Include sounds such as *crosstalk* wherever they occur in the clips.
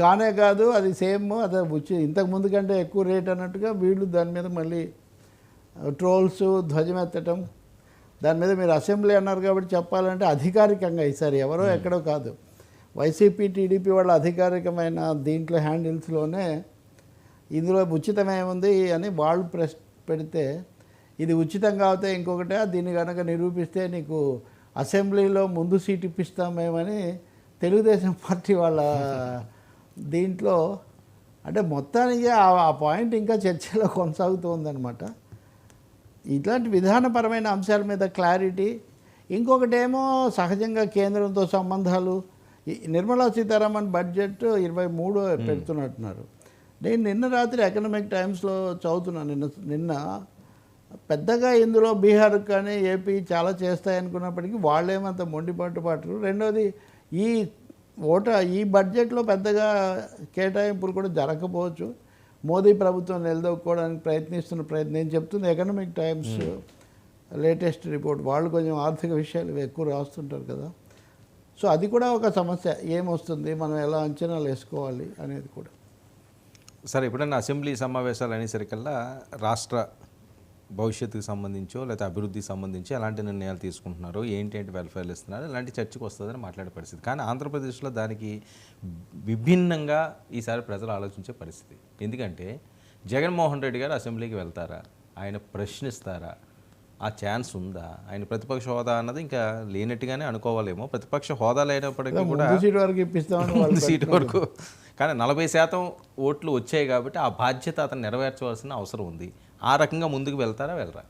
కానే కాదు అది సేమ్ అది వచ్చి ఇంతకు ముందు కంటే ఎక్కువ రేట్ అన్నట్టుగా వీళ్ళు దాని మీద మళ్ళీ ట్రోల్స్ ధ్వజమెత్తటం దాని మీద మీరు అసెంబ్లీ అన్నారు కాబట్టి చెప్పాలంటే అధికారికంగా ఈసారి ఎవరో ఎక్కడో కాదు. వైసీపీ టీడీపీ వాళ్ళ అధికారికమైన దీంట్లో హ్యాండిల్స్లోనే ఇందులో ఉచితమేముంది అని వాళ్ళు ప్రెస్ పెడితే ఇది ఉచితం కాకపోతే ఇంకొకటే దీన్ని కనుక నిరూపిస్తే నీకు అసెంబ్లీలో ముందు సీట్ ఇప్పిస్తామేమని తెలుగుదేశం *laughs* పార్టీ వాళ్ళ దీంట్లో అంటే మొత్తానికి ఆ- పాయింట్ ఇంకా చర్చలో కొనసాగుతోందనమాట ఇట్లాంటి విధానపరమైన అంశాల మీద క్లారిటీ. ఇంకొకటేమో సహజంగా కేంద్రంతో సంబంధాలు. నిర్మలా సీతారామన్ బడ్జెట్ ఇరవై మూడు పెడుతున్నట్టున్నారు. నేను నిన్న రాత్రి ఎకనామిక్ టైమ్స్లో చదువుతున్నాను నిన్న నిన్న పెద్దగా ఇందులో బీహార్ కానీ ఏపీ చాలా చేస్తాయనుకున్నప్పటికీ వాళ్ళేమంత మొండిపాటు పట్టరు రెండోది ఈ ఓట ఈ బడ్జెట్లో పెద్దగా కేటాయింపులు కూడా జరగకపోవచ్చు. మోదీ ప్రభుత్వం నిలదొక్కుకోవడానికి ప్రయత్నిస్తున్న ప్రయత్నం. నేను చెప్తుంది ఎకనామిక్ టైమ్స్ లేటెస్ట్ రిపోర్ట్. వాళ్ళు కొంచెం ఆర్థిక విషయాలు ఎక్కువ రాస్తుంటారు కదా. సో అది కూడా ఒక సమస్య. ఏమొస్తుంది? మనం ఎలా అంచనాలు వేసుకోవాలి అనేది కూడా. సరే ఎప్పుడైనా అసెంబ్లీ సమావేశాలు అనేసరికల్లా రాష్ట్ర భవిష్యత్తుకు సంబంధించో లేకపోతే అభివృద్ధికి సంబంధించి ఎలాంటి నిర్ణయాలు తీసుకుంటున్నారు ఏంటి ఏంటి వెల్ఫేర్లు ఇస్తున్నారు ఇలాంటి చర్చకు వస్తుందని మాట్లాడే పరిస్థితి. కానీ ఆంధ్రప్రదేశ్లో దానికి విభిన్నంగా ఈసారి ప్రజలు ఆలోచించే పరిస్థితి. ఎందుకంటే జగన్మోహన్ రెడ్డి గారు అసెంబ్లీకి వెళ్తారా? ఆయన ప్రశ్నిస్తారా? ఆ ఛాన్స్ ఉందా? ఆయన ప్రతిపక్ష హోదా అన్నది ఇంకా లేనట్టుగానే అనుకోవాలేమో. ప్రతిపక్ష హోదా లేనప్పటికీ కూడా సీట్ వరకు ముందు సీటు వరకు. కానీ నలభై శాతం ఓట్లు వచ్చాయి కాబట్టి ఆ బాధ్యత అతను నెరవేర్చవలసిన అవసరం ఉంది. ఆ రకంగా ముందుకు వెళ్తారా వెళ్ళరా?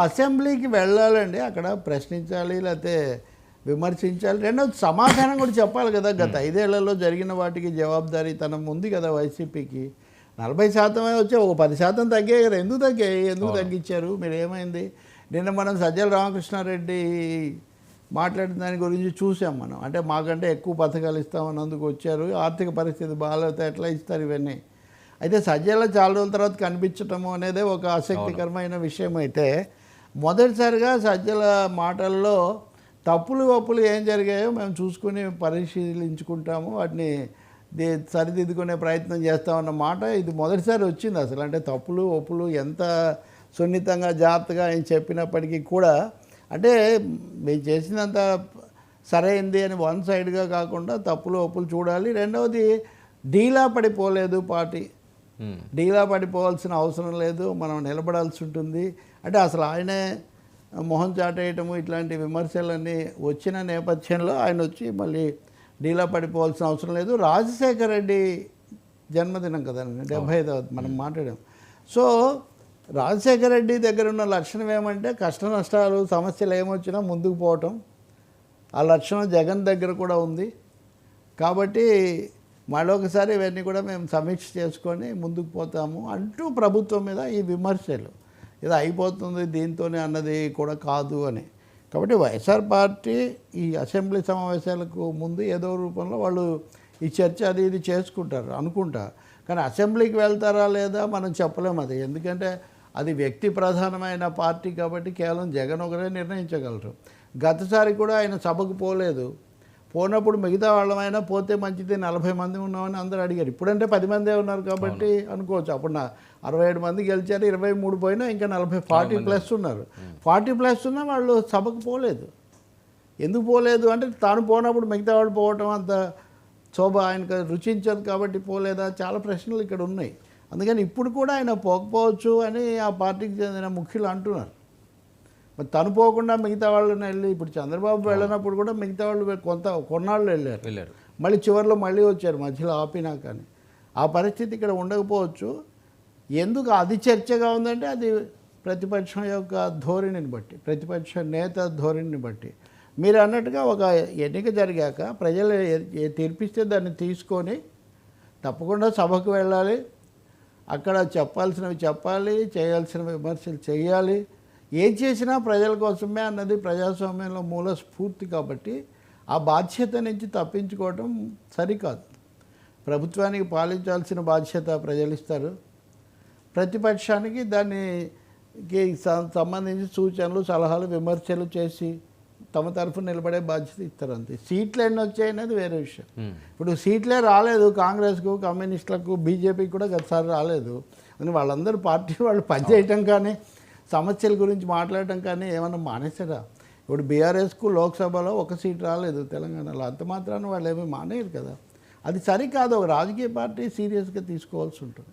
అసెంబ్లీకి వెళ్ళాలండి అక్కడ ప్రశ్నించాలి లేకపోతే విమర్శించాలి. రెండోది సమాధానం కూడా చెప్పాలి కదా గత ఐదేళ్ళలో జరిగిన వాటికి జవాబుదారీతనం ఉంది కదా వైసీపీకి. నలభై శాతమే వచ్చి ఒక పది శాతం తగ్గాయి కదా ఎందుకు తగ్గాయి? ఎందుకు తగ్గించారు? మీరు ఏమైంది? నిన్న మనం సజ్జల రామకృష్ణారెడ్డి మాట్లాడిన దాని గురించి చూసాం మనం. అంటే మాకంటే ఎక్కువ పథకాలు ఇస్తామన్నందుకు వచ్చారు. ఆర్థిక పరిస్థితి బాగాలేతే ఎట్లా ఇస్తారు ఇవన్నీ? అయితే సజ్జల చాలా రోజుల తర్వాత కనిపించటము అనేది ఒక ఆసక్తికరమైన విషయం అయితే మొదటిసారిగా సజ్జల మాటల్లో తప్పులు ఒప్పులు ఏం జరిగాయో మేము చూసుకుని పరిశీలించుకుంటాము వాటిని సరిదిద్దుకునే ప్రయత్నం చేస్తామన్న మాట ఇది మొదటిసారి వచ్చింది అసలు. అంటే తప్పులు ఒప్పులు ఎంత సున్నితంగా జాగ్రత్తగా ఆయన చెప్పినప్పటికీ కూడా అంటే మేము చేసినంత సరైంది అని వన్ సైడ్గా కాకుండా తప్పులు ఒప్పులు చూడాలి. రెండవది డీలా పడిపోలేదు పార్టీ. డీలా పడిపోవాల్సిన అవసరం లేదు మనం నిలబడాల్సి ఉంటుంది. అంటే అసలు ఆయనే మొహం చాటేయటము ఇట్లాంటి విమర్శలన్నీ వచ్చిన నేపథ్యంలో ఆయన వచ్చి మళ్ళీ డీలా పడిపోవాల్సిన అవసరం లేదు. రాజశేఖర రెడ్డి జన్మదినం కదండి డెబ్బై ఐదవ మనం మాట్లాడాం. సో రాజశేఖర రెడ్డి దగ్గర ఉన్న లక్షణం ఏమంటే కష్ట నష్టాలు సమస్యలు ఏమొచ్చినా ముందుకు పోవటం. ఆ లక్షణం జగన్ దగ్గర కూడా ఉంది. కాబట్టి మరొకసారి ఇవన్నీ కూడా మేము సమీక్ష చేసుకొని ముందుకు పోతాము అంటూ ప్రభుత్వం మీద ఈ విమర్శలు. ఇది అయిపోతుంది దీంతోనే అన్నది కూడా కాదు అని. కాబట్టి వైఎస్ఆర్ పార్టీ ఈ అసెంబ్లీ సమావేశాలకు ముందు ఏదో రూపంలో వాళ్ళు ఈ చర్చ అది ఇది చేసుకుంటారు అనుకుంటా. కానీ అసెంబ్లీకి వెళ్తారా లేదా మనం చెప్పలేము అది. ఎందుకంటే అది వ్యక్తి ప్రధానమైన పార్టీ కాబట్టి కేవలం జగన్ ఒకరే నిర్ణయించగలరు. గతసారి కూడా ఆయన సభకు పోలేదు. పోనప్పుడు మిగతా వాళ్ళమైనా పోతే మంచిది నలభై మంది ఉన్నామని అందరూ అడిగారు. ఇప్పుడంటే పది మందే ఉన్నారు కాబట్టి అనుకోవచ్చు. అప్పుడు నా అరవై ఏడు మంది గెలిచారు ఇరవై మూడు పోయినా ఇంకా నలభై ఫార్టీ ప్లస్ ఉన్నారు. ఫార్టీ ప్లస్ ఉన్నా వాళ్ళు సభకు పోలేదు. ఎందుకు పోలేదు? అంటే తాను పోనప్పుడు మిగతా వాళ్ళు పోవటం అంత శోభ ఆయనకు రుచించదు కాబట్టి పోలేదా? చాలా ప్రశ్నలు ఇక్కడ ఉన్నాయి. అందుకని ఇప్పుడు కూడా ఆయన పోకపోవచ్చు అని ఆ పార్టీకి చెందిన ముఖ్యులు అంటున్నారు. మరి తను పోకుండా మిగతా వాళ్ళని వెళ్ళి ఇప్పుడు చంద్రబాబు వెళ్ళినప్పుడు కూడా మిగతా వాళ్ళు కొంత కొన్నాళ్ళు వెళ్ళారు. వెళ్ళారు. మళ్ళీ చివరిలో మళ్ళీ వచ్చారు మధ్యలో ఆపినా కానీ. ఆ పరిస్థితి ఇక్కడ ఉండకపోవచ్చు. ఎందుకు అది చర్చగా ఉందంటే అది ప్రతిపక్షం యొక్క ధోరణిని బట్టి ప్రతిపక్ష నేత ధోరణిని బట్టి. మీరు అన్నట్టుగా ఒక ఎన్నిక జరిగాక ప్రజలు తీర్పిస్తే దాన్ని తీసుకొని తప్పకుండా సభకు వెళ్ళాలి. అక్కడ చెప్పాల్సినవి చెప్పాలి చేయాల్సిన విమర్శలు చేయాలి. ఏం చేసినా ప్రజల కోసమే అన్నది ప్రజాస్వామ్యంలో మూల స్ఫూర్తి కాబట్టి ఆ బాధ్యత నుంచి తప్పించుకోవటం సరికాదు. ప్రభుత్వానికి పాలించాల్సిన బాధ్యత ప్రజలు ఇస్తారు. ప్రతిపక్షానికి దానికి సంబంధించి సూచనలు సలహాలు విమర్శలు చేసి తమ తరఫున నిలబడే బాధ్యత ఇస్తారు అంతే. సీట్లు ఎన్ని వచ్చాయి అనేది వేరే విషయం. ఇప్పుడు సీట్లే రాలేదు కాంగ్రెస్కు కమ్యూనిస్టులకు బీజేపీకి కూడా గతసారి రాలేదు. అని వాళ్ళందరూ పార్టీ వాళ్ళు పనిచేయటం కానీ సమస్యల గురించి మాట్లాడటం కానీ ఏమన్నా మానేసారా ఇప్పుడు బీఆర్ఎస్కు లోక్సభలో ఒక సీట్ రాలేదు తెలంగాణలో. అంత మాత్రాన వాళ్ళు ఏమీ మానేయరు కదా. అది సరికాదు. ఒక రాజకీయ పార్టీ సీరియస్గా తీసుకోవాల్సి ఉంటుంది.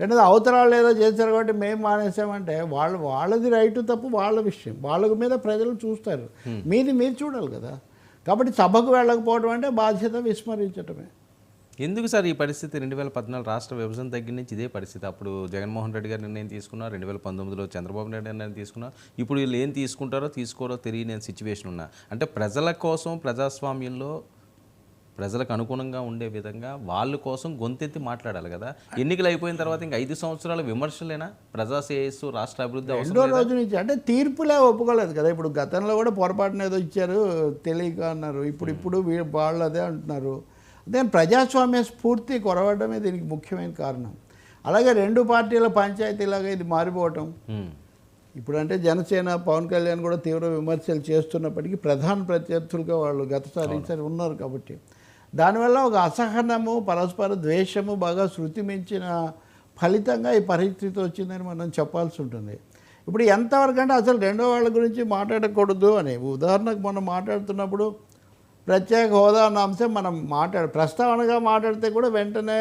రెండోది అవతరాలు ఏదో చేశారు కాబట్టి మేము మానేసామంటే వాళ్ళు వాళ్ళది రైటు తప్పు వాళ్ళ విషయం. వాళ్ళ మీద ప్రజలు చూస్తారు. మీది మీరు చూడాలి కదా. కాబట్టి సభకు వెళ్ళకపోవడం అంటే బాధ్యత విస్మరించటమే. ఎందుకు సార్ ఈ పరిస్థితి రెండు వేల పద్నాలుగు రాష్ట్ర విభజన దగ్గర నుంచి ఇదే పరిస్థితి? అప్పుడు జగన్మోహన్ రెడ్డి గారు నిర్ణయం తీసుకున్నారు రెండు వేల పంతొమ్మిదిలో చంద్రబాబు నాయుడు నిర్ణయం తీసుకున్నారు. ఇప్పుడు వీళ్ళు ఏం తీసుకుంటారో తీసుకోరో తెలియని సిచ్యువేషన్ ఉన్నా. అంటే ప్రజల కోసం ప్రజాస్వామ్యంలో ప్రజలకు అనుగుణంగా ఉండే విధంగా వాళ్ళ కోసం గొంతెత్తి మాట్లాడాలి కదా. ఎన్నికలు అయిపోయిన తర్వాత ఇంకా ఐదు సంవత్సరాల విమర్శలేనా? ప్రజా శ్రేయస్సు రాష్ట్ర అభివృద్ధి రెండో రోజు నుంచి అంటే తీర్పులే ఒప్పుకోలేదు కదా. ఇప్పుడు గతంలో కూడా పొరపాటున ఏదో ఇచ్చారు తెలియక అన్నారు. ఇప్పుడు ఇప్పుడు వాళ్ళు అదే అంటున్నారు. అదే ప్రజాస్వామ్య స్ఫూర్తి కొరవడమే దీనికి ముఖ్యమైన కారణం. అలాగే రెండు పార్టీల పంచాయతీలాగా ఇది మారిపోవటం. ఉమ్. ఇప్పుడు అంటే జనసేన పవన్ కళ్యాణ్ కూడా తీవ్ర విమర్శలు చేస్తున్నప్పటికీ ప్రధాన ప్రత్యర్థులుగా వాళ్ళు గతసారి ఈసారి ఉన్నారు కాబట్టి. దానివల్ల ఒక అసహనము పరస్పర ద్వేషము బాగా శృతి మించిన ఫలితంగా ఈ పరిస్థితి వచ్చిందని మనం చెప్పాల్సి ఉంటుంది. ఇప్పుడు ఎంతవరకు అంటే అసలు రెండో వాళ్ళ గురించి మాట్లాడకూడదు అని ఉదాహరణకు మనం మాట్లాడుతున్నప్పుడు ప్రత్యేక హోదా అన్న అంశం మనం మాట్లాడు ప్రస్తావనగా మాట్లాడితే కూడా వెంటనే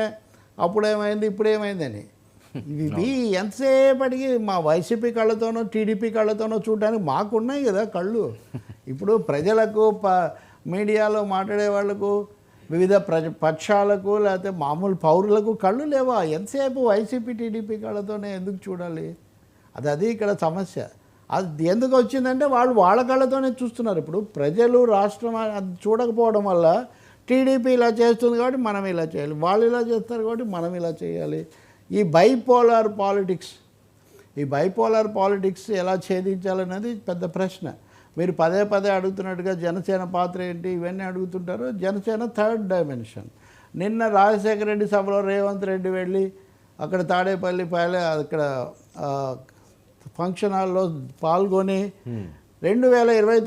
అప్పుడేమైంది ఇప్పుడేమైందని. ఇవి ఎంతసేపటికి మా వైసీపీ కళ్ళతోనో టీడీపీ కళ్ళతోనో చూడడానికి మాకున్నాయి కదా కళ్ళు. ఇప్పుడు ప్రజలకు ప మీడియాలో మాట్లాడే వాళ్ళకు వివిధ ప్రజ పక్షాలకు లేకపోతే మామూలు పౌరులకు కళ్ళు లేవా? ఎంతసేపు వైసీపీ టీడీపీ కళ్ళతోనే ఎందుకు చూడాలి? అది అది ఇక్కడ సమస్య. అది ఎందుకు వచ్చిందంటే వాళ్ళు వాళ్ళ కళ్ళతోనే చూస్తున్నారు. ఇప్పుడు ప్రజలు రాష్ట్రం అది చూడకపోవడం వల్ల టీడీపీ ఇలా చేస్తుంది కాబట్టి మనం ఇలా చేయాలి. వాళ్ళు ఇలా చేస్తారు కాబట్టి మనం ఇలా చేయాలి. ఈ బైపోలార్ పాలిటిక్స్ ఈ బైపోలార్ పాలిటిక్స్ ఎలా ఛేదించాలనేది పెద్ద ప్రశ్న. మీరు పదే పదే అడుగుతున్నట్టుగా జనసేన పాత్ర ఏంటి? ఇవన్నీ అడుగుతుంటారు. Janasena third dimension. నిన్న రాజశేఖర రెడ్డి సభలో రేవంత్ రెడ్డి వెళ్ళి అక్కడ తాడేపల్లి పైలే అక్కడ ఫంక్షన్ హాల్లో పాల్గొని రెండు వేల ఇరవై